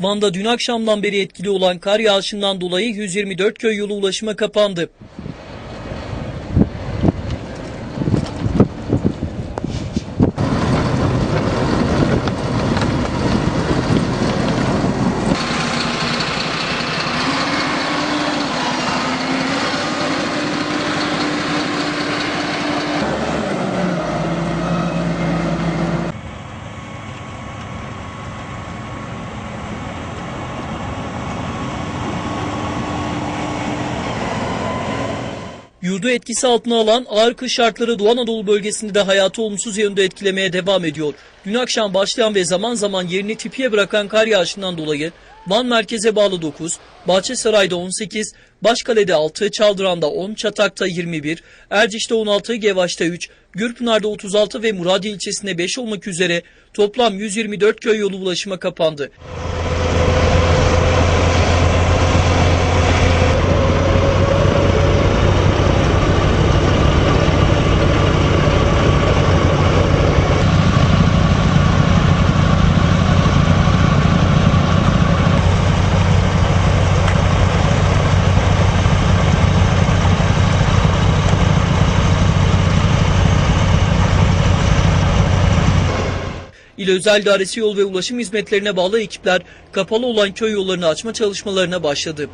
Van'da dün akşamdan beri etkili olan kar yağışından dolayı 124 köy yolu ulaşıma kapandı. Yurdu etkisi altına alan ağır kış şartları Doğu Anadolu bölgesinde de hayatı olumsuz yönde etkilemeye devam ediyor. Dün akşam başlayan ve zaman zaman yerini tipiye bırakan kar yağışından dolayı Van merkeze bağlı 9, Bahçesaray'da 18, Başkale'de 6, Çaldıran'da 10, Çatak'ta 21, Erciş'te 16, Gevaş'ta 3, Gürpınar'da 36 ve Muradiye ilçesinde 5 olmak üzere toplam 124 köy yolu ulaşıma kapandı. İl Özel İdaresi Yol ve Ulaşım Hizmetlerine bağlı ekipler kapalı olan köy yollarını açma çalışmalarına başladı.